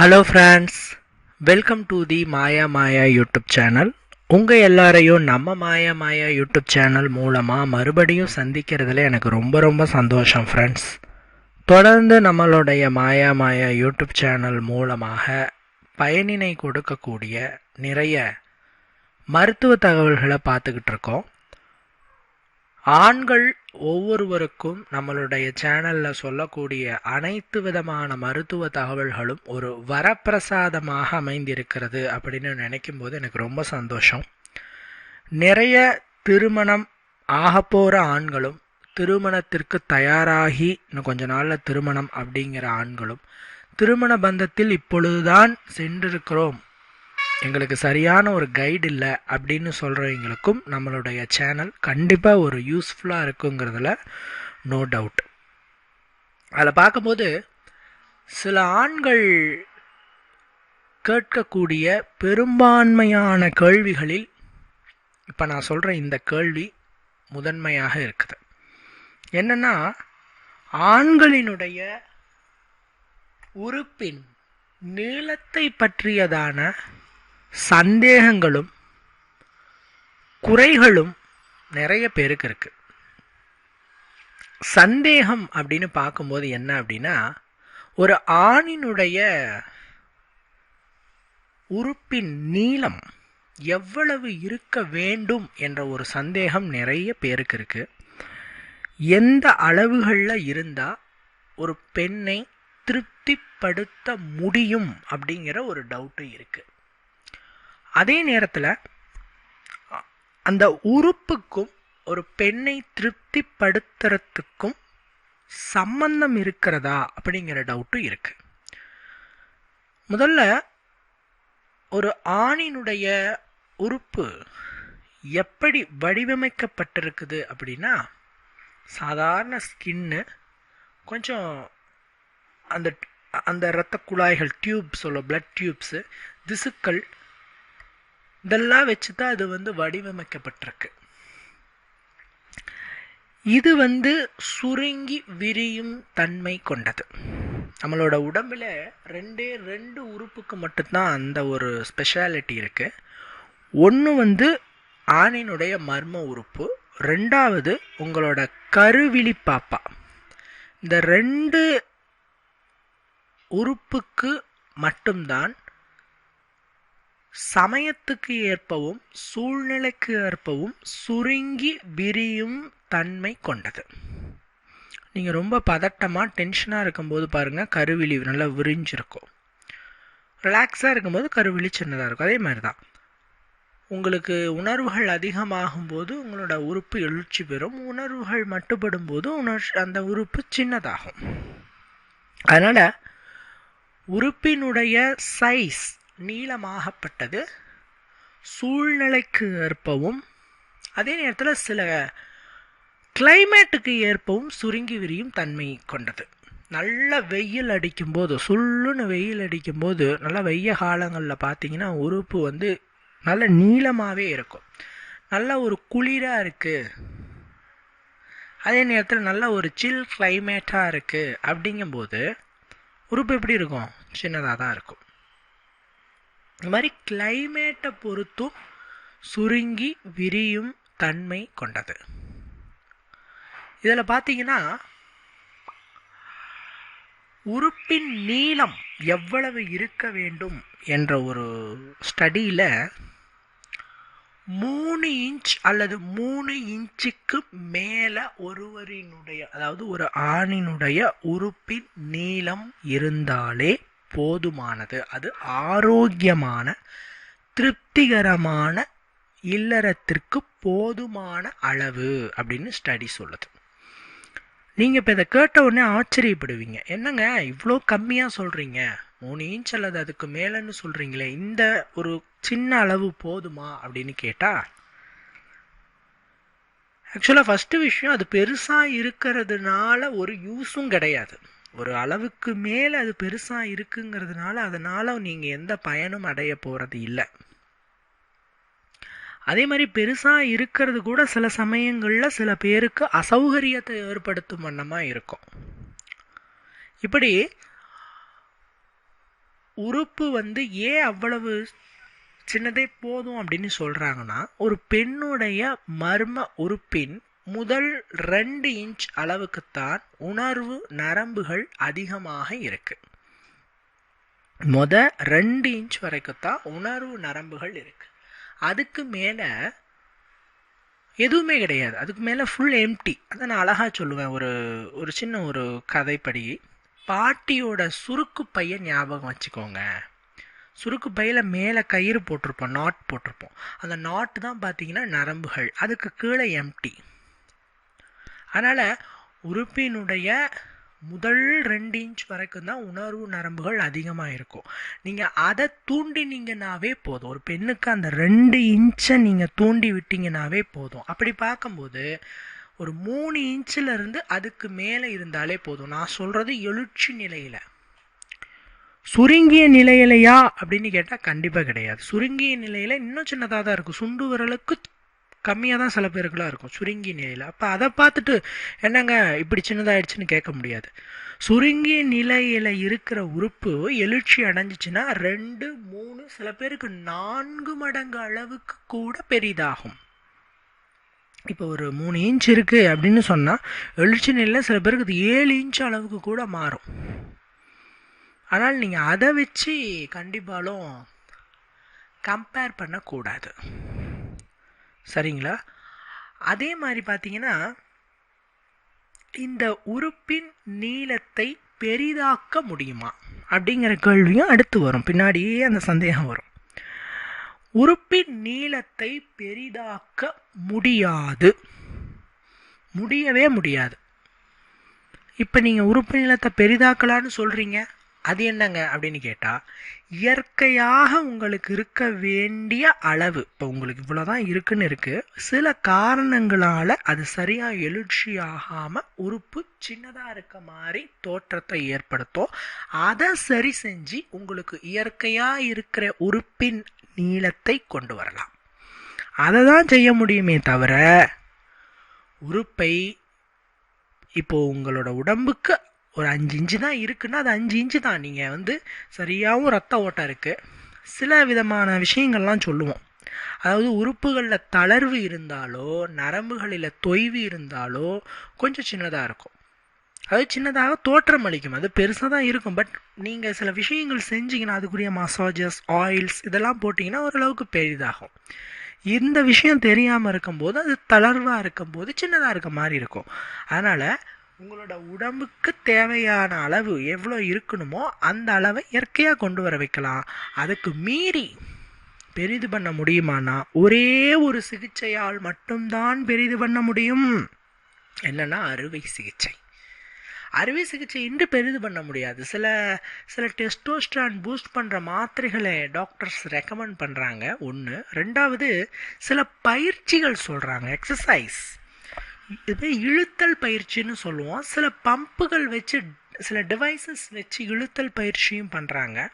Hello friends welcome to the Maya Maya YouTube channel உங்கள் எல்லாரையும் நம்ம மாயா மாயா யூடியூப் சேனல் மூலமாக மறுபடியும் சந்திக்கிறதுல எனக்கு ரொம்ப ரொம்ப சந்தோஷம் ஃப்ரெண்ட்ஸ் தொடர்ந்து நம்மளுடைய மாயா மாயா யூடியூப் சேனல் மூலமாக பயனினை கொடுக்கக்கூடிய நிறைய மருத்துவ தகவல்களை பார்த்துக்கிட்டு இருக்கோம். ஆண்கள் ஒவ்வொருவருக்கும் நம்மளுடைய சேனலில் சொல்லக்கூடிய அனைத்து விதமான மருத்துவ தகவல்களும் ஒரு வரப்பிரசாதமாக அமைந்திருக்கிறது அப்படின்னு நினைக்கும் போது எனக்கு ரொம்ப சந்தோஷம். நிறைய திருமணம் ஆகப்போகிற ஆண்களும் திருமணத்திற்கு தயாராகி இன்னும் கொஞ்ச நாளில் திருமணம் அப்படிங்கிற ஆண்களும் திருமண பந்தத்தில் இப்பொழுதுதான் சென்றிருக்கிறோம். எங்களுக்கு சரியான ஒரு கைடு இல்லை அப்படின்னு சொல்கிறவங்களுக்கும் நம்மளுடைய சேனல் கண்டிப்பாக ஒரு யூஸ்ஃபுல்லாக இருக்குங்கிறதுல நோ டவுட் அதில் பார்க்கும்போது சில ஆண்கள் கேட்கக்கூடிய பெரும்பான்மையான கேள்விகளில் இப்போ நான் சொல்கிற இந்த கேள்வி முதன்மையாக இருக்குது. என்னென்னா ஆண்களினுடைய உறுப்பின் நீளத்தை பற்றியதான சந்தேகங்களும் குறைகளும் நிறைய பேருக்கு இருக்கு. சந்தேகம் அப்படின்னு பார்க்கும்போது என்ன அப்படின்னா ஒரு ஆணினுடைய உறுப்பின் நீளம் எவ்வளவு இருக்க வேண்டும் என்ற ஒரு சந்தேகம் நிறைய பேருக்கு இருக்கு. எந்த அளவுகளில் இருந்தால் ஒரு பெண்ணை திருப்திப்படுத்த முடியும் அப்படிங்கிற ஒரு டவுட்டு இருக்குது அதே நேரத்தில் அந்த உறுப்புக்கும் ஒரு பெண்ணை திருப்திப்படுத்துறதுக்கும் சம்பந்தம் இருக்கிறதா அப்படிங்கிற டவுட்டும் இருக்கு. முதல்ல ஒரு ஆணினுடைய உறுப்பு எப்படி வடிவமைக்கப்பட்டிருக்குது அப்படின்னா சாதாரண ஸ்கின்னு கொஞ்சம் அந்த அந்த இரத்த குழாய்கள் டியூப் சொல்ல பிளட் டியூப்ஸு திசுக்கள் இதெல்லாம் வச்சு தான் அது வந்து வடிவமைக்கப்பட்டிருக்கு. இது வந்து சுருங்கி விரியும் தன்மை கொண்டது. நம்மளோட உடம்புல ரெண்டே ரெண்டு உறுப்புக்கு மட்டும்தான் அந்த ஒரு ஸ்பெஷாலிட்டி இருக்குது ஒன்று வந்து ஆணினுடைய மர்ம உறுப்பு ரெண்டாவது உங்களோட கருவிழி பாப்பா. இந்த ரெண்டு உறுப்புக்கு மட்டும்தான் சமயத்துக்கு ஏற்பவும் சூழ்நிலைக்கு ஏற்பவும் சுருங்கி விரியும் தன்மை கொண்டது. நீங்கள் ரொம்ப பதட்டமாக டென்ஷனாக இருக்கும்போது பாருங்கள் கருவிழி நல்லா விரிஞ்சிருக்கும். ரிலாக்ஸாக இருக்கும்போது கருவிழி சின்னதாக இருக்கும். அதே மாதிரி தான் உங்களுக்கு உணர்வுகள் அதிகமாகும் போது உங்களோட உறுப்பு எழுச்சி பெறும். உணர்வுகள் மட்டுப்படும் போது உணர்ச்சி அந்த உறுப்பு சின்னதாகும். அதனால் உறுப்பினுடைய சைஸ் நீளமாகப்பட்டது சூழ்நிலைக்கு ஏற்பவும் அதே நேரத்தில் சில கிளைமேட்டுக்கு ஏற்பவும் சுருங்கி விரியும் தன்மை கொண்டது. நல்ல வெயில் அடிக்கும்போது சுள்ளுன்னு வெயில் அடிக்கும்போது நல்ல வெய்ய காலங்களில் பார்த்தீங்கன்னா உறுப்பு வந்து நல்ல நீளமாகவே இருக்கும். நல்ல ஒரு குளிராக இருக்குது அதே நேரத்தில் நல்ல ஒரு சில் கிளைமேட்டாக இருக்குது அப்படிங்கும்போது உறுப்பு எப்படி இருக்கும்? சின்னதாக தான் இருக்கும். இந்த மாதிரி கிளைமேட்டை பொறுத்தும் சுருங்கி விரியும் தன்மை கொண்டது. இதில் பார்த்தீங்கன்னா உறுப்பின் நீளம் எவ்வளவு இருக்க வேண்டும் என்ற ஒரு ஸ்டடியில் மூணு இன்ச் அல்லது மூணு இன்ச்சுக்கு மேலே ஒருவரினுடைய அதாவது ஒரு ஆணினுடைய உறுப்பின் நீளம் இருந்தாலே போதுமானது. அது ஆரோக்கியமான திருப்திகரமான இல்லறத்திற்கு போதுமான அளவு அப்படின்னு ஸ்டடி சொல்லுது. நீங்கள் இப்போ இதை கேட்ட உடனே ஆச்சரியப்படுவீங்க. என்னங்க இவ்வளோ கம்மியாக சொல்கிறீங்க மூணு இன்ச் அல்லது அதுக்கு மேலேன்னு சொல்கிறீங்களே இந்த ஒரு சின்ன அளவு போதுமா அப்படின்னு கேட்டால் ஆக்சுவலாக ஃபஸ்ட்டு விஷயம் அது பெருசாக இருக்கிறதுனால ஒரு யூஸும் கிடையாது. ஒரு அளவுக்கு மேலே அது பெருசாக இருக்குங்கிறதுனால அதனால் நீங்கள் எந்த பயனும் அடைய போகிறது இல்லை. அதே மாதிரி பெருசாக இருக்கிறது கூட சில சமயங்களில் சில பேருக்கு அசௌகரியத்தை ஏற்படுத்தும் வண்ணமாக இருக்கும். இப்படி உறுப்பு வந்து ஏன் அவ்வளவு சின்னதே போதும் அப்படின்னு சொல்கிறாங்கன்னா ஒரு பெண்ணுடைய மர்ம உறுப்பின் முதல் ரெண்டு இன்ச் அளவுக்குத்தான் உணர்வு நரம்புகள் அதிகமாக இருக்கு. முத ரெண்டு இன்ச் வரைக்கும் தான் உணர்வு நரம்புகள் இருக்கு. அதுக்கு மேலே எதுவுமே கிடையாது. அதுக்கு மேலே ஃபுல் எம்டி அதை நான் அழகாக சொல்லுவேன். ஒரு ஒரு சின்ன ஒரு கதைப்படி. பாட்டியோட சுருக்கு பைய ஞாபகம் வச்சுக்கோங்க. சுருக்கு பையில் மேலே கயிறு போட்டிருப்போம். நாட் போட்டிருப்போம். அந்த நாட்டு தான் பார்த்தீங்கன்னா நரம்புகள். அதுக்கு கீழே எம்டி அதனால் உறுப்பினுடைய முதல் ரெண்டு இன்ச் வரைக்கும் தான் உணர்வு நரம்புகள் அதிகமாக இருக்கும். நீங்கள் அதை தூண்டினீங்கனாவே போதும். ஒரு பெண்ணுக்கு அந்த ரெண்டு இன்ச்சை நீங்கள் தூண்டி விட்டீங்கனாவே போதும். அப்படி பார்க்கும்போது ஒரு மூணு இன்ச்சில் இருந்து அதுக்கு மேலே இருந்தாலே போதும். நான் சொல்கிறது எழுச்சி நிலையில். சுருங்கிய நிலையிலையா அப்படின்னு கேட்டால் கண்டிப்பாக கிடையாது. சுருங்கிய நிலையில் இன்னும் சின்னதாக தான் இருக்கும். சுண்டு விரலுக்கு கம்மியாக தான் சில பேருக்குலாம் இருக்கும். சுருங்கிய நிலையில். அப்போ அதை பார்த்துட்டு என்னங்க இப்படி சின்னதாகிடுச்சின்னு கேட்க முடியாது. சுருங்கிய நிலையில் இருக்கிற உறுப்பு எழுச்சி அடைஞ்சிச்சுன்னா ரெண்டு மூணு சில பேருக்கு நான்கு மடங்கு அளவுக்கு கூட பெரிதாகும். இப்போ ஒரு மூணு இன்ச் இருக்குது அப்படின்னு சொன்னால் எழுச்சி நிலையில் சில பேருக்கு இது ஏழு இன்ச் அளவுக்கு கூட மாறும். ஆனால் நீங்கள் அதை வச்சு கண்டிப்பாலும் கம்பேர் பண்ணக்கூடாது. சரிங்களா? அதே மாதிரி பார்த்தீங்கன்னா இந்த உறுப்பின் நீளத்தை பெரிதாக்க முடியுமா? அப்படிங்கிற கேள்வியும் அடுத்து வரும். பின்னாடியே அந்த சந்தேகம் வரும். உறுப்பின் நீளத்தை பெரிதாக்க முடியாது. முடியவே முடியாது. இப்போ நீங்கள் உறுப்பு நீளத்தை பெரிதாக்கலான்னு சொல்கிறீங்க அது என்னங்க அப்படின்னு கேட்டால் இயற்கையாக உங்களுக்கு இருக்க வேண்டிய அளவு இப்போ உங்களுக்கு இவ்வளோதான் இருக்குன்னு இருக்குது சில காரணங்களால் அது சரியாக எழுச்சி ஆகாமல் உறுப்பு சின்னதாக இருக்க மாதிரி தோற்றத்தை ஏற்படுத்தும் அதை சரி செஞ்சு உங்களுக்கு இயற்கையாக இருக்கிற உறுப்பின் நீளத்தை கொண்டு வரலாம். அதை தான் செய்ய முடியுமே தவிர உறுப்பை இப்போ உங்களோட உடம்புக்கு ஒரு அஞ்சு இன்ச்சு தான் இருக்குன்னா அது அஞ்சு இன்ச்சு தான். நீங்கள் வந்து சரியாகவும் ரத்த ஓட்டம் இருக்குது சில விதமான விஷயங்கள்லாம் சொல்லுவோம். அதாவது உறுப்புகளில் தளர்வு இருந்தாலோ நரம்புகளில் தொய்வு இருந்தாலோ கொஞ்சம் சின்னதாக இருக்கும். அது சின்னதாக தோற்றம் அளிக்கும். அது பெருசாக தான் இருக்கும். பட் நீங்கள் சில விஷயங்கள் செஞ்சீங்கன்னா அதுக்குரிய மசாஜஸ் ஆயில்ஸ் இதெல்லாம் போட்டிங்கன்னா ஓரளவுக்கு பெரிதாகும். இந்த விஷயம் தெரியாமல் இருக்கும்போது அது தளர்வாக இருக்கும்போது சின்னதாக இருக்க மாதிரி இருக்கும். அதனால் உங்களோட உடம்புக்கு தேவையான அளவு எவ்வளோ இருக்கணுமோ அந்த அளவை இயற்கையாக கொண்டு வர வைக்கலாம். அதுக்கு மீறி பெரிது பண்ண முடியுமானா ஒரே ஒரு சிகிச்சையால் மட்டும்தான் பெரிது பண்ண முடியும். என்னென்னா அறுவை சிகிச்சை. அறுவை சிகிச்சை இன்று பெரிது பண்ண முடியாது. சில சில டெஸ்டோஸ்ட்ரான் பூஸ்ட் பண்ணுற மாத்திரைகளை டாக்டர்ஸ் ரெக்கமெண்ட் பண்ணுறாங்க ஒன்று ரெண்டாவது சில பயிற்சிகள் சொல்கிறாங்க எக்ஸசைஸ். இது இழுத்தல் பயிற்சின்னு சொல்லுவோம். சில பம்புகள் வச்சு சில டிவைசஸ் வச்சு இழுத்தல் பயிற்சியும் பண்ணுறாங்க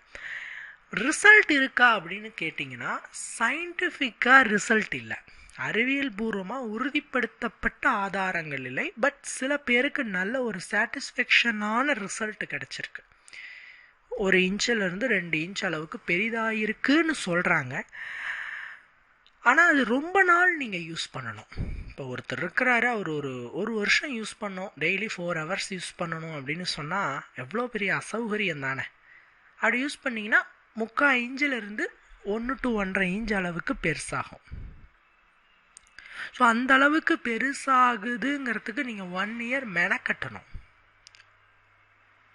ரிசல்ட் இருக்கா அப்படின்னு கேட்டிங்கன்னா சயின்டிஃபிக்காக ரிசல்ட் இல்லை. அறிவியல் பூர்வமாக உறுதிப்படுத்தப்பட்ட ஆதாரங்கள் இல்லை. பட் சில பேருக்கு நல்ல ஒரு சாட்டிஸ்ஃபேக்ஷனான ரிசல்ட் கிடச்சிருக்கு. ஒரு இன்ச்சிலேருந்து ரெண்டு இன்ச் அளவுக்கு பெரிதாக இருக்குன்னு சொல்கிறாங்க ஆனால் அது ரொம்ப நாள் நீங்கள் யூஸ் பண்ணணும். இப்போ ஒருத்தர் இருக்கிறாரு அவர் ஒரு ஒரு வருஷம் யூஸ் பண்ணோம் டெய்லி ஃபோர் ஹவர்ஸ் யூஸ் பண்ணணும் அப்படின்னு சொன்னால் எவ்வளோ பெரிய அசௌகரியம் தானே. அப்படி யூஸ் பண்ணிங்கன்னா முக்கால் இன்ச்சிலிருந்து ஒன்று டு ஒன்றரை இன்ச் அளவுக்கு பெருசாகும். ஸோ அந்த அளவுக்கு பெருசாகுதுங்கிறதுக்கு நீங்கள் ஒன் இயர் மெனக்கட்டணும்.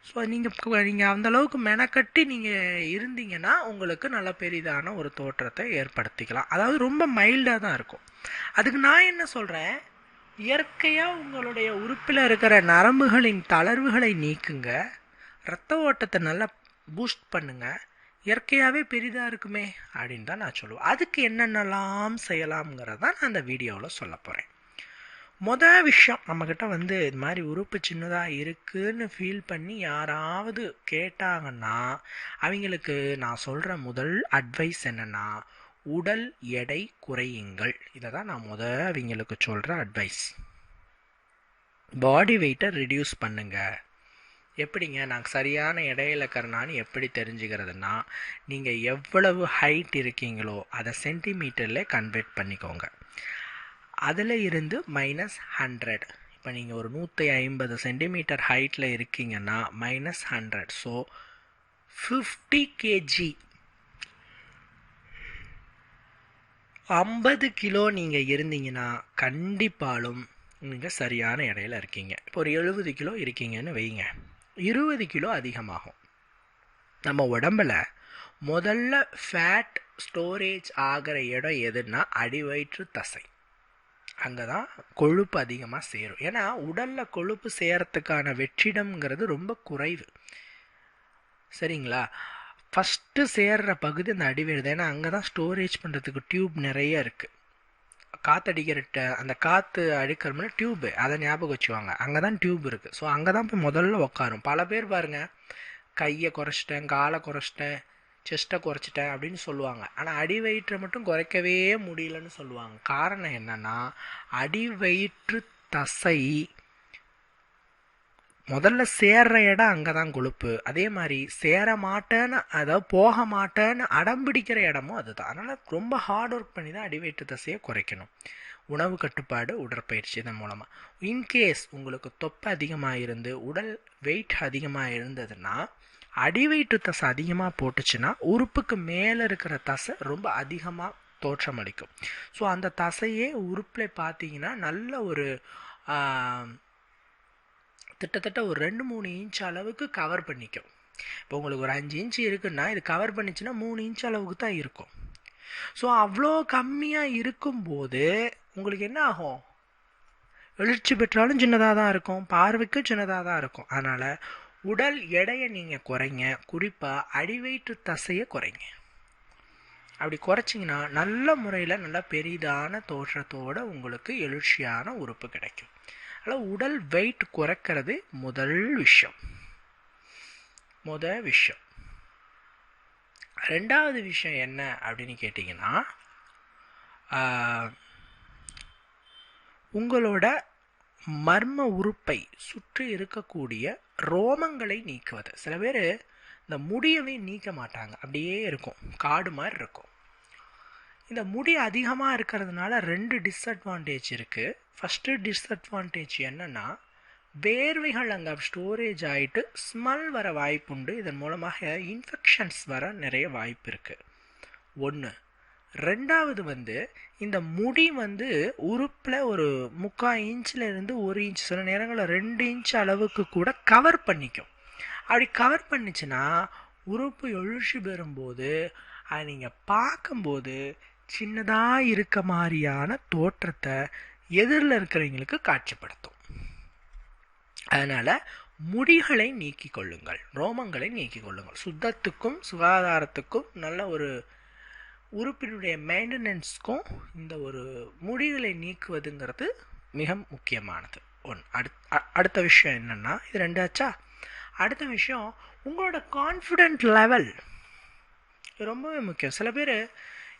ஸோ நீங்கள் நீங்கள் அந்த அளவுக்கு மெனக்கட்டி நீங்கள் இருந்தீங்கன்னா உங்களுக்கு நல்ல பெரிதான ஒரு தோற்றத்தை ஏற்படுத்திக்கலாம். அதாவது ரொம்ப மைல்டாக தான் இருக்கும். அதுக்கு நான் என்ன சொல்கிறேன் இயற்கையாக உங்களுடைய உறுப்பில் இருக்கிற நரம்புகளின் தளர்வுகளை நீக்குங்க. ரத்த ஓட்டத்தை நல்லா பூஸ்ட் பண்ணுங்க. இயற்கையாகவே பெரிதாக இருக்குமே அப்படின்னு தான் நான் சொல்லுவேன். அதுக்கு என்னென்னலாம் செய்யலாம்ங்கிறதான் நான் அந்த வீடியோவில் சொல்ல போகிறேன் மொதல் விஷயம் நம்மக்கிட்ட வந்து இது மாதிரி உறுப்பு சின்னதாக இருக்குன்னு ஃபீல் பண்ணி யாராவது கேட்டாங்கன்னா அவங்களுக்கு நான் சொல்கிற முதல் அட்வைஸ் என்னென்னா உடல் எடை குறையுங்கள். இதை தான் நான் முத அவங்களுக்கு சொல்கிற அட்வைஸ் பாடி வெயிட்டை ரிடியூஸ் பண்ணுங்கள் எப்படிங்க? நாங்கள் சரியான இடையில இருக்கிறனான்னு எப்படி தெரிஞ்சுக்கிறதுனா நீங்கள் எவ்வளவு ஹைட் இருக்கீங்களோ அதை சென்டிமீட்டரில் கன்வெர்ட் பண்ணிக்கோங்க. அதில் இருந்து மைனஸ் ஹண்ட்ரட் இப்போ நீங்கள் ஒரு நூற்றி ஐம்பது சென்டிமீட்டர் ஹைட்டில் இருக்கீங்கன்னா minus hundred so fifty KG ஐம்பது கிலோ நீங்கள் இருந்தீங்கன்னா கண்டிப்பாலும் நீங்கள் சரியான இடையில இருக்கீங்க. இப்போ ஒரு எழுபது கிலோ இருக்கீங்கன்னு வைங்க. இருபது கிலோ அதிகமாகும். நம்ம உடம்புல முதல்ல ஃபேட் ஸ்டோரேஜ் ஆகிற இடம் எதுன்னா அடிவயிற்று தசை. அங்கே தான் கொழுப்பு அதிகமாக சேரும். ஏன்னா உடலில் கொழுப்பு சேரத்துக்கான வெற்றிடம்ங்கிறது ரொம்ப குறைவு. சரிங்களா? ஃபஸ்ட்டு சேர்ற பகுதி அந்த அடிவேடு ஏன்னா அங்கே தான் ஸ்டோரேஜ் பண்ணுறதுக்கு டியூப் நிறைய இருக்குது காற்றடிக்கிற அந்த காற்று அடிக்கிறோம்னா டியூப்பு அதை ஞாபகம் வச்சுவாங்க அங்கே தான் டியூப் இருக்குது ஸோ அங்கே தான் போய் முதல்ல உட்காரும் பல பேர் பாருங்கள் கையை குறைச்சிட்டேன் காலை குறைச்சிட்டேன் செஸ்ட்டை குறைச்சிட்டேன் அப்படின்னு சொல்லுவாங்க. ஆனால் அடி வயிற்றை மட்டும் குறைக்கவே முடியலன்னு சொல்லுவாங்க. காரணம் என்னன்னா அடி வயிற்று தசை முதல்ல சேர்ற இடம் அங்கே தான் கொழுப்பு. அதே மாதிரி சேர மாட்டேன்னு அதாவது போக மாட்டேன்னு அடம் பிடிக்கிற இடமும் அதுதான். அதனால் ரொம்ப ஹார்ட் ஒர்க் பண்ணி தான் அடிவயிற்று தசையை குறைக்கணும். உணவு கட்டுப்பாடு உடற்பயிற்சி இதன் மூலமாக இன்கேஸ் உங்களுக்கு தொப்பை அதிகமாக இருந்து உடல் வெயிட் அதிகமாக இருந்ததுன்னா அடிவயிற்று தசை அதிகமாக போட்டுச்சுன்னா உறுப்புக்கு மேலே இருக்கிற தசை ரொம்ப அதிகமாக தோற்றமளிக்கும் ஸோ அந்த தசையே உறுப்பில் பார்த்தீங்கன்னா நல்ல ஒரு கிட்டத்தட்ட ஒரு ரெண்டு மூணு இன்ச் அளவுக்கு கவர் பண்ணிக்கும். இப்போ உங்களுக்கு ஒரு அஞ்சு இன்ச் இருக்குன்னா இது கவர் பண்ணிச்சுன்னா மூணு இன்ச் அளவுக்கு தான் இருக்கும். ஸோ அவ்வளோ கம்மியாக இருக்கும்போது உங்களுக்கு என்ன ஆகும்? எழுச்சி பெற்றாலும் சின்னதாக தான் இருக்கும். பார்வைக்கும் சின்னதாக தான் இருக்கும். அதனால் உடல் எடையை நீங்கள் குறைங்க. குறிப்பாக அடிவயிற்று தசையை குறைங்க. அப்படி குறைச்சிங்கன்னா நல்ல முறையில் நல்ல பெரிதான தோற்றத்தோட உங்களுக்கு எழுச்சியான உறுப்பு கிடைக்கும். அதனால் உடல் வெயிட் குறைக்கிறது முதல் விஷயம். முதல் விஷயம். ரெண்டாவது விஷயம் என்ன அப்படின்னு கேட்டிங்கன்னா உங்களோட மர்ம உறுப்பை சுற்றி இருக்கக்கூடிய ரோமங்களை நீக்குவது. சில பேர் இந்த முடியவே நீக்க மாட்டாங்க. அப்படியே இருக்கும். காடு மாதிரி இருக்கும். இந்த முடி அதிகமாக இருக்கிறதுனால ரெண்டு டிஸ்அட்வான்டேஜ் இருக்குது ஃபஸ்ட்டு டிஸ்அட்வான்டேஜ் என்னன்னா வேர்வைகள் அங்கே ஸ்டோரேஜ் ஆகிட்டு ஸ்மெல் வர வாய்ப்புண்டு. இதன் மூலமாக இன்ஃபெக்ஷன்ஸ் வர நிறைய வாய்ப்பு இருக்குது ஒன்று ரெண்டாவது வந்து இந்த முடி வந்து உறுப்பில் ஒரு முக்கால் இன்ச்சில் இருந்து ஒரு இன்ச் சில நேரங்களில் ரெண்டு இன்ச் அளவுக்கு கூட கவர் பண்ணிக்கும். அப்படி கவர் பண்ணிச்சுன்னா உறுப்பு எழுச்சி பெறும்போது அதை நீங்கள் பார்க்கும்போது சின்னதாக இருக்க மாதிரியான தோற்றத்தை எதிரில் இருக்கிறவங்களுக்கு காட்சிப்படுத்தும். அதனால் முடிகளை நீக்கிக் கொள்ளுங்கள் ரோமங்களை நீக்கிக் கொள்ளுங்கள். சுத்தத்துக்கும் சுகாதாரத்துக்கும் நல்ல ஒரு உறுப்பினுடைய மெயின்டெனன்ஸ்க்கும் இந்த ஒரு முடிகளை நீக்குவதுங்கிறது மிக முக்கியமானது. ஒன் அடுத் அடுத்த விஷயம் என்னென்னா இது ரெண்டாச்சா? அடுத்த விஷயம் உங்களோட கான்ஃபிடென்ட் லெவல் ரொம்பவே முக்கியம். சில பேர்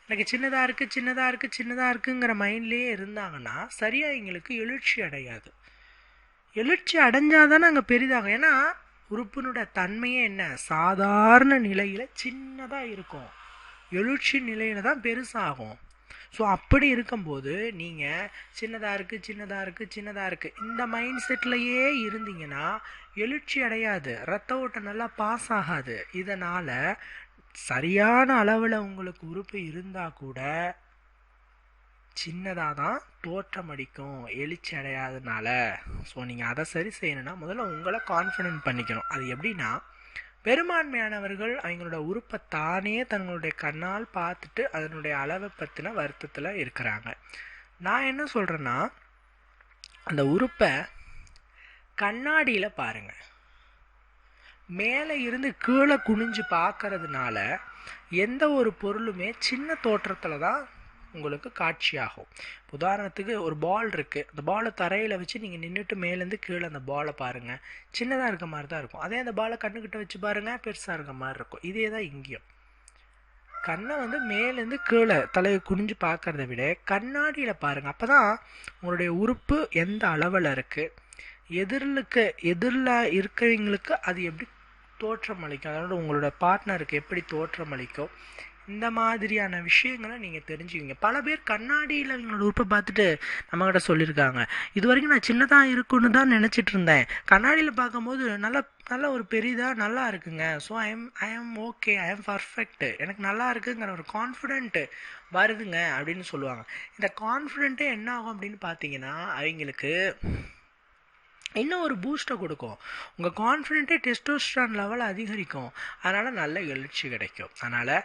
எனக்கு சின்னதாக இருக்குது சின்னதாக இருக்குது சின்னதாக இருக்குங்கிற மைண்ட்லேயே இருந்தாங்கன்னா சரியாக எங்களுக்கு எழுச்சி அடையாது. எழுச்சி அடைஞ்சால் தான் அங்கே பெரிதாகும். ஏன்னா உறுப்பினோட தன்மையே என்ன? சாதாரண நிலையில் சின்னதாக இருக்கும். எழுச்சி நிலையில் தான் பெருசாகும். ஸோ அப்படி இருக்கும்போது நீங்கள் சின்னதாக இருக்குது சின்னதாக இருக்குது சின்னதாக இருக்குது இந்த மைண்ட் செட்லையே இருந்தீங்கன்னா எழுச்சி அடையாது ரத்த ஓட்டம் நல்லா பாஸ் ஆகாது. இதனால் சரியான அளவில் உங்களுக்கு உறுப்பு இருந்தால் கூட சின்னதாக தான் தோற்றம் அடிக்கும் எழுச்சி அடையாதனால. ஸோ நீங்கள் அதை சரி செய்யணும்னா முதல்ல உங்களை கான்ஃபிடென்ட் பண்ணிக்கணும். அது எப்படின்னா பெரும்பான்மையானவர்கள் அவங்களோட உறுப்பை தானே தங்களுடைய கண்ணால் பார்த்துட்டு அதனுடைய அளவை பற்றின வருத்தத்தில் இருக்கிறாங்க. நான் என்ன சொல்கிறேன்னா அந்த உறுப்பை கண்ணாடியில் பாருங்கள் மேலே இருந்து கீழே குனிஞ்சு பார்க்கறதுனால எந்த ஒரு பொருளுமே சின்ன தோற்றத்தில் தான் உங்களுக்கு காட்சியாகும். உதாரணத்துக்கு ஒரு பால் இருக்குது அந்த பாலை தரையில் வச்சு நீங்கள் நின்றுட்டு மேலேருந்து கீழே அந்த பாலை பாருங்கள் சின்னதாக இருக்க மாதிரி தான் இருக்கும். அதே அந்த பாலை கண்ணுக்கிட்ட வச்சு பாருங்கள் பெருசாக இருக்க மாதிரி இருக்கும். இதே தான் இங்கேயும். கண்ணை வந்து மேலேருந்து கீழே தலையை குனிஞ்சு பார்க்கறத விட கண்ணாடியில் பாருங்கள் அப்போ தான் உங்களுடைய உறுப்பு எந்த அளவில் இருக்குது எதிரிலுக்கு எதிரில் இருக்கிறவங்களுக்கு அது எப்படி தோற்றம் அளிக்கும்? அதனால் உங்களோட பார்ட்னருக்கு எப்படி தோற்றம் அளிக்கும்? இந்த மாதிரியான விஷயங்களை நீங்கள் தெரிஞ்சுக்கிங்க பல பேர் கண்ணாடியில் எங்களோட உறுப்பை பார்த்துட்டு நம்மக்கிட்ட சொல்லியிருக்காங்க. இது வரைக்கும் நான் சின்னதாக இருக்குன்னு தான் நினச்சிட்டு இருந்தேன். கண்ணாடியில் பார்க்கும்போது நல்ல நல்ல ஒரு பெரிதாக நல்லா இருக்குங்க. So I am I am okay I am perfect எனக்கு நல்லா இருக்குங்கிற ஒரு கான்ஃபிடென்ட்டு வருதுங்க அப்படின்னு சொல்லுவாங்க. இந்த கான்ஃபிடென்ட்டே என்ன ஆகும் அப்படின்னு பார்த்தீங்கன்னா அவங்களுக்கு இன்னும் ஒரு பூஸ்ட்டை கொடுக்கும். உங்கள் கான்ஃபிடென்ட்டே டெஸ்டோஸ்ட்ரான் லெவல் அதிகரிக்கும். அதனால் நல்ல எழுச்சி கிடைக்கும். அதனால்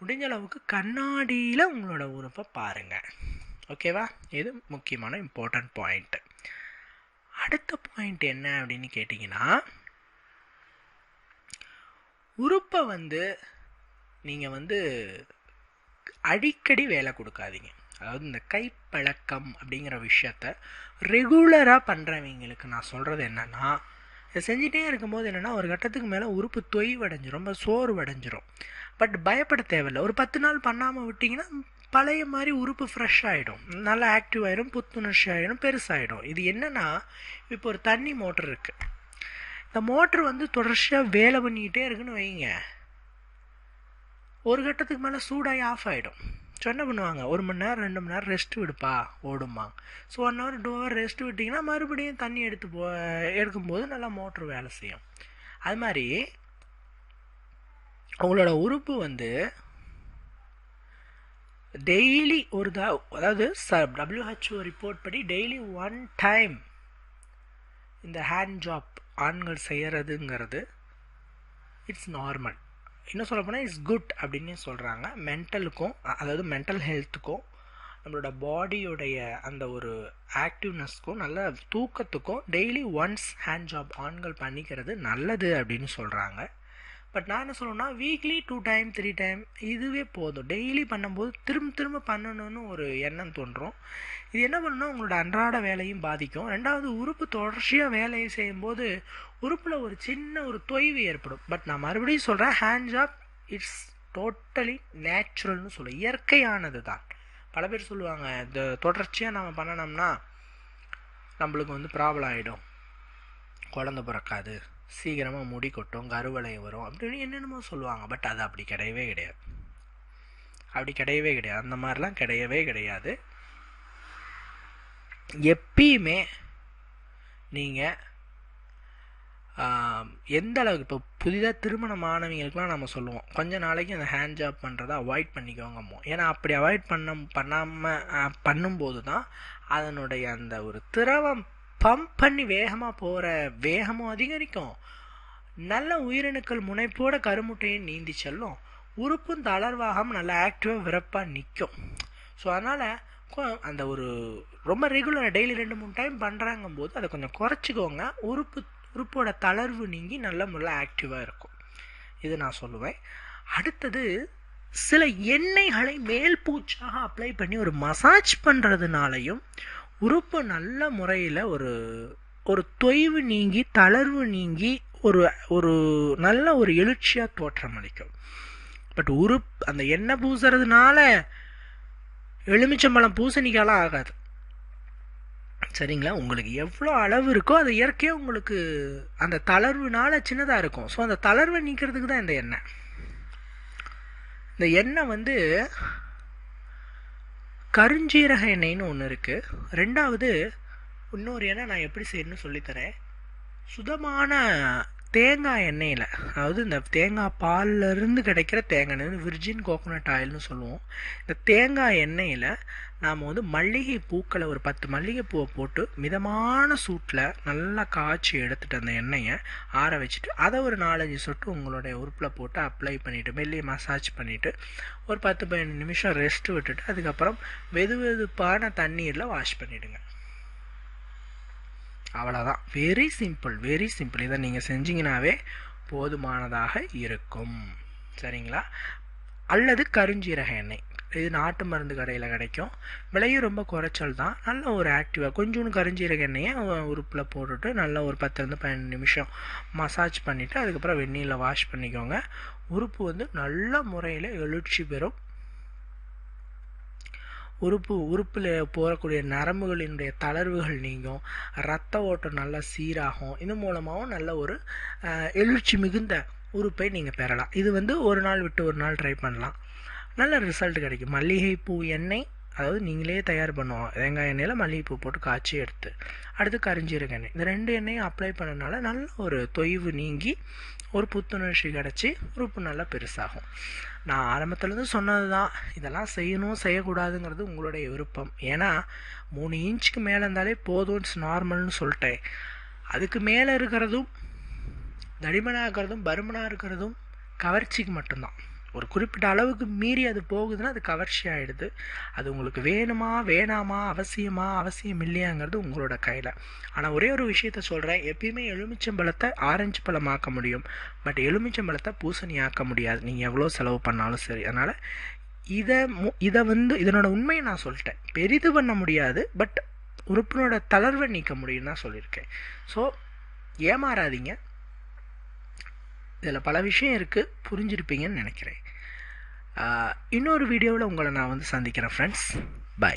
முடிஞ்ச அளவுக்கு கண்ணாடியில் உங்களோட உறுப்பை பாருங்கள் ஓகேவா? இது முக்கியமான இம்பார்ட்டண்ட் பாயிண்ட்டு அடுத்த பாயிண்ட் என்ன அப்படின்னு கேட்டிங்கன்னா உறுப்பை வந்து நீங்கள் வந்து அடிக்கடி வேலை கொடுக்காதீங்க. அதாவது இந்த கைப்பழக்கம் அப்படிங்கிற விஷயத்த ரெகுலராக பண்ணுறவங்களுக்கு நான் சொல்கிறது என்னென்னா இதை செஞ்சிட்டே இருக்கும்போது என்னென்னா ஒரு கட்டத்துக்கு மேலே உறுப்பு தொய்வடைஞ்சிரும் ரொம்ப சோர்வடைஞ்சிரும். பட் பயப்பட தேவையில்லை. ஒரு பத்து நாள் பண்ணாமல் விட்டிங்கன்னா பழைய மாதிரி உறுப்பு ஃப்ரெஷ் ஆகிடும் நல்லா ஆக்டிவ் ஆகிடும் புத்துணர்ச்சி ஆகிடும் பெருசாகிடும் இது என்னென்னா இப்போ ஒரு தண்ணி மோட்டர் இருக்குது இந்த மோட்ரு வந்து தொடர்ச்சியாக வேலை பண்ணிக்கிட்டே இருக்குன்னு வைங்க. ஒரு கட்டத்துக்கு மேலே சூடாகி ஆஃப் ஆகிடும் ஸோ என்ன பண்ணுவாங்க? ஒரு மணி நேரம் ரெண்டு மணி நேரம் ரெஸ்ட் விடுப்பா ஓடுமா so one hour two hour rest விட்டிங்கன்னா மறுபடியும் தண்ணி எடுத்து போ எடுக்கும்போது நல்லா மோட்ரு வேலை செய்யும். அது மாதிரி உங்களோட உறுப்பு வந்து டெய்லி ஒரு தா அதாவது ச டபிள்யூஹெச்ஓ ரிப்போர்ட் படி டெய்லி ஒன் டைம் இந்த ஹேண்ட் ஜாப் ஆண்கள் செய்கிறதுங்கிறது இட்ஸ் நார்மல் இன்னும் சொல்ல போனால் இட்ஸ் குட் அப்படின்னு சொல்கிறாங்க மென்டலுக்கும் அதாவது மென்டல் ஹெல்த்துக்கும் நம்மளோட பாடியோடைய அந்த ஒரு ஆக்டிவ்னஸ்க்கும் நல்ல தூக்கத்துக்கும் டெய்லி ஒன்ஸ் ஹேண்ட் ஜாப் ஆண்கள் பண்ணிக்கிறது நல்லது அப்படின்னு சொல்கிறாங்க பட் நான் என்ன சொல்லணும்னா weekly two time three time இதுவே போதும். டெய்லி பண்ணும்போது திரும்ப திரும்ப பண்ணணும்னு ஒரு எண்ணம் தோன்றும். இது என்ன பண்ணணும் உங்களோட அன்றாட வேலையும் பாதிக்கும். ரெண்டாவது உறுப்பு தொடர்ச்சியாக வேலையை செய்யும்போது உறுப்பில் ஒரு சின்ன ஒரு தொய்வு ஏற்படும். பட் நான் மறுபடியும் சொல்கிறேன் ஹேண்ட் ஜாப் இட்ஸ் டோட்டலி நேச்சுரல்னு சொல்லுவேன் இயற்கையானது தான். பல பேர் சொல்லுவாங்க இந்த தொடர்ச்சியாக நம்ம பண்ணினோம்னா நம்மளுக்கு வந்து ப்ராப்ளம் ஆகிடும் குழந்த பிறக்காது. சீக்கிரமாக முடி கொட்டும் கருவளை வரும் அப்படின்னு என்னென்னமோ சொல்லுவாங்க. பட் அது அப்படி கிடையவே கிடையாது. அப்படி கிடையவே கிடையாது. அந்த மாதிரிலாம் கிடையவே கிடையாது. எப்பயுமே நீங்கள் எந்த அளவுக்கு இப்போ புதிதாக திருமணமானவங்களுக்குலாம் நம்ம சொல்லுவோம். கொஞ்ச நாளைக்கு அந்த ஹேண்ட் ஜாப் பண்ணுறதை அவாய்ட் பண்ணிக்கோங்கம்மோ. ஏன்னா அப்படி அவாய்ட் பண்ண பண்ணாமல் பண்ணும்போது தான் அதனுடைய அந்த ஒரு திரவம் பம்ப் பண்ணி வேகமாக போகிற வேகமும் அதிகரிக்கும். நல்ல உயிரணுக்கள் முனைப்போட கருமுட்டையும் நீந்தி செல்லும். உறுப்பும் தளர்வாகாமல் நல்லா ஆக்டிவாக விறப்பாக நிற்கும் ஸோ அதனால் அந்த ஒரு ரொம்ப ரெகுலராக டெய்லி ரெண்டு மூணு டைம் பண்ணுறாங்கும் போது அதை கொஞ்சம் குறைச்சிக்கோங்க. உறுப்பு உறுப்போட தளர்வு நீங்கி நல்ல முறையில் ஆக்டிவாக இருக்கும். இது நான் சொல்லுவேன். அடுத்தது சில எண்ணெய்களை மேல் பூச்சாக அப்ளை பண்ணி ஒரு மசாஜ் பண்ணுறதுனாலையும் உறுப்பு நல்ல முறையில் ஒரு ஒரு தொய்வு நீங்கி தளர்வு நீங்கி ஒரு ஒரு நல்ல ஒரு எழுச்சியாக தோற்றம் அளிக்கும். பட் உறுப் அந்த எண்ணெய் பூசுறதுனால எலுமிச்சம்பழம் பூசணிக்காலாம் ஆகாது. சரிங்களா? உங்களுக்கு எவ்வளோ அளவு இருக்கோ அது இயற்கையாக உங்களுக்கு அந்த தளர்வுனால சின்னதாக இருக்கும். ஸோ அந்த தளர்வை நீக்கிறதுக்கு தான் இந்த எண்ணெய். இந்த எண்ணெய் வந்து கருஞ்சீரக எண்ணெய்னு ஒன்று இருக்குது ரெண்டாவது இன்னொரு எண்ணெய் நான் எப்படி செய்யணும்னு சொல்லித்தரேன். சுதமான தேங்காய் எண்ணெயில் அதாவது இந்த தேங்காய் பால்லேருந்து கிடைக்கிற தேங்காய் எண்ணெய் விர்ஜின் கோகோனட் ஆயில்னு சொல்லுவோம். இந்த தேங்காய் எண்ணெயில் நாம் வந்து மல்லிகை பூக்களை ஒரு பத்து மல்லிகை பூவை போட்டு மிதமான சூட்டில் நல்லா காய்ச்சி எடுத்துகிட்டு அந்த எண்ணெயை ஆற வச்சுட்டு அதை ஒரு நாலஞ்சு சொட்டு உங்களுடைய உறுப்பில் போட்டு அப்ளை பண்ணிவிட்டு மெல்லியை மசாஜ் பண்ணிவிட்டு ஒரு பத்து பதினஞ்சு நிமிஷம் ரெஸ்ட் விட்டுட்டு அதுக்கப்புறம் வெது வெதுப்பான தண்ணீரில் வாஷ் பண்ணிவிடுங்க அவ்வளோதான் வெரி சிம்பிள் வெரி சிம்பிள் இதை நீங்கள் செஞ்சீங்கன்னாவே போதுமானதாக இருக்கும். சரிங்களா? அல்லது கருஞ்சீரக எண்ணெய். இது நாட்டு மருந்து கடையில் கிடைக்கும். விலையும் ரொம்ப குறைச்சல் தான். நல்ல ஒரு ஆக்டிவாக கொஞ்சோண்டு கருஞ்சீரக எண்ணெயை உறுப்பில் போட்டுட்டு நல்லா ஒரு பத்துலேருந்து பன்னெண்டு நிமிஷம் மசாஜ் பண்ணிவிட்டு அதுக்கப்புறம் வெந்நீரில் வாஷ் பண்ணிக்கோங்க. உறுப்பு வந்து நல்ல முறையில் எழுச்சி பெறும். உறுப்பு உறுப்பில் போகக்கூடிய நரம்புகளினுடைய தளர்வுகள் நீங்கும். ரத்த ஓட்டம் நல்லா சீராகும். இது மூலமாகவும் நல்ல ஒரு எழுச்சி மிகுந்த உறுப்பை நீங்கள் பெறலாம். இது வந்து ஒரு நாள் விட்டு ஒரு நாள் ட்ரை பண்ணலாம். நல்ல ரிசல்ட் கிடைக்கும். மல்லிகைப்பூ எண்ணெய் அதாவது நீங்களே தயார் பண்ணுவோம் தேங்காய் எண்ணெயில் மல்லிகைப்பூ போட்டு காய்ச்சி எடுத்து அடுத்து கரிஞ்சீரக எண்ணெய். இந்த ரெண்டு எண்ணெயும் அப்ளை பண்ணனால நல்ல ஒரு தொய்வு நீங்கி ஒரு புத்துணர்ச்சி கிடச்சி உறுப்பு நல்லா பெருசாகும். நான் ஆரம்பத்துலேருந்து சொன்னது தான் இதெல்லாம் செய்யணும் செய்யக்கூடாதுங்கிறது உங்களுடைய விருப்பம். ஏன்னா மூணு இன்ச்சுக்கு மேலே இருந்தாலே போதும் இட்ஸ் நார்மல்னு சொல்லிட்டேன். அதுக்கு மேலே இருக்கிறதும் தடிமனாக இருக்கிறதும் பருமனாக இருக்கிறதும் கவர்ச்சிக்கு மட்டும்தான். ஒரு குறிப்பிட்ட அளவுக்கு மீறி அது போகுதுன்னா அது கவர்ச்சி ஆகிடுது அது உங்களுக்கு வேணுமா வேணாமா அவசியமா அவசியம் இல்லையாங்கிறது உங்களோட கையில். ஆனால் ஒரே ஒரு விஷயத்த சொல்கிறேன் எப்பயுமே எலுமிச்சம்பழத்தை ஆரஞ்சு பழம் ஆக்க முடியும். பட் எலுமிச்சம்பழத்தை பூசணி ஆக்க முடியாது. நீங்கள் எவ்வளோ செலவு பண்ணாலும் சரி. அதனால் இதை மு இதை வந்து இதனோட உண்மையை நான் சொல்லிட்டேன். பெரிது பண்ண முடியாது. பட் உறுப்பினோட தளர்வை நீக்க முடியும்னு தான் சொல்லியிருக்கேன். ஸோ ஏமாறாதீங்க. இதில் பல விஷயம் இருக்குது புரிஞ்சிருப்பீங்கன்னு நினைக்கிறேன். இன்னொரு வீடியோவில் உங்களை நான் வந்து சந்திக்கிறேன் ஃப்ரெண்ட்ஸ் பை